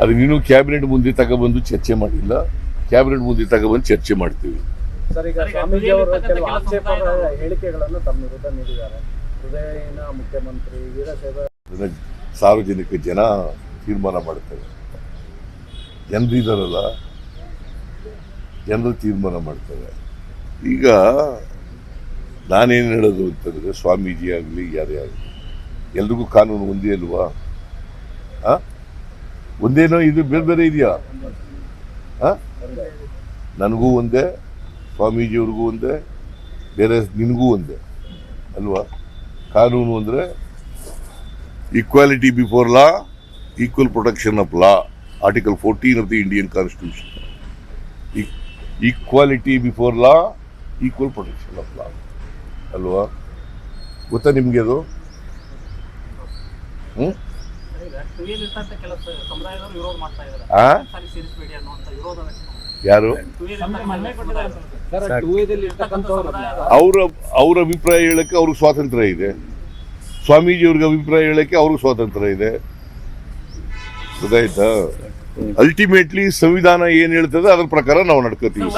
ಅದು ಇನ್ನೂ ಕ್ಯಾಬಿನೆಟ್ ಮುಂದೆ ತಗೊಬಂದು ಚರ್ಚೆ ಮಾಡಿಲ್ಲ. ಕ್ಯಾಬಿನೆಟ್ ಮುಂದೆ ತಗೊಬಂದು ಚರ್ಚೆ ಮಾಡ್ತೀವಿ. ಸರ್ ಈಗ ಸ್ವಾಮೀಜಿ ಅವರು ತುದಿಯಲ್ಲಿರ್ತಕ್ಕಂಥ ಕೆಲವು ಕೆಲವು ಆಕ್ಷೇಪ ಸಮುದಾಯದವರು- ಹೇಳಿಕೆಗಳನ್ನು ತಮ್ಮ ವಿರುದ್ಧ ನೀಡಿದ್ದಾರೆ. ಹೃದಯಹೀನ ಮುಖ್ಯಮಂತ್ರಿ ವೀರಶೈವ ಅದನ್ನ ಸಾರ್ವಜನಿಕ ಜನ ತೀರ್ಮಾನ ಮಾಡ್ತಾರೆ. ಜನರಿದಾರಲ್ಲ ಜನರು ತೀರ್ಮಾನ ಮಾಡ್ತಾರೆ. ಈಗ ನಾನೇನು ಹೇಳೋದು ಅಂತಂದರೆ ಸ್ವಾಮೀಜಿ ಆಗಲಿ ಯಾರೇ ಆಗಲಿ ಎಲ್ರಿಗೂ ಕಾನೂನು ಒಂದೇ ಅಲ್ವಾ? ಆ? ಒಂದೇನೋ ಇದು ಬೇರೆ ಬೇರೆ ಇದೆಯಾ? ಹಾಂ? ನನಗೂ ಒಂದೇ, ಸ್ವಾಮೀಜಿಯವ್ರಿಗೂ ಒಂದೇ, ಬೇರೆ ನಿನಗೂ ಒಂದೇ, ಅಲ್ವಾ? ಕಾನೂನು ಅಂದರೆ equality before law equal protection of law article fourteen of the Indian constitution equality before law equal protection of law ಅಲ್ವಾ? ಗೊತ್ತಾ ನಿಮಗೆ ಅದು? ಹ್ಞೂ ಸಮುದಾಯದವರು ವಿರೋಧ ಮಾಡ್ತಾ ಇದ್ದಾರೆ. ಆ? ಸಾರಿ ಸೇರಿಸಬೇಡಿ ಅನ್ನುವಂಥ ವಿರೋಧ ವ್ಯಕ್ತ- ಯಾರು? ಅವರ ಅವ್ರ ಅಭಿಪ್ರಾಯ ಹೇಳಕ್ಕೆ ಅವ್ರಿಗೆ ಸ್ವಾತಂತ್ರ್ಯ ಇದೆ. ಸ್ವಾಮೀಜಿ ಅವ್ರಿಗೆ ಅಭಿಪ್ರಾಯ ಹೇಳಕ್ಕೆ ಅವ್ರಿಗೆ ಸ್ವಾತಂತ್ರ್ಯ ಇದೆ. ಗೊತ್ತಾಯ್ತಾ? ಅಲ್ಟಿಮೇಟ್ಲಿ ಸಂವಿಧಾನ ಏನ್ ಹೇಳ್ತದೆ ಅದ್ರ ಪ್ರಕಾರ ನಾವು ನಡ್ಕೋತೀವಿ.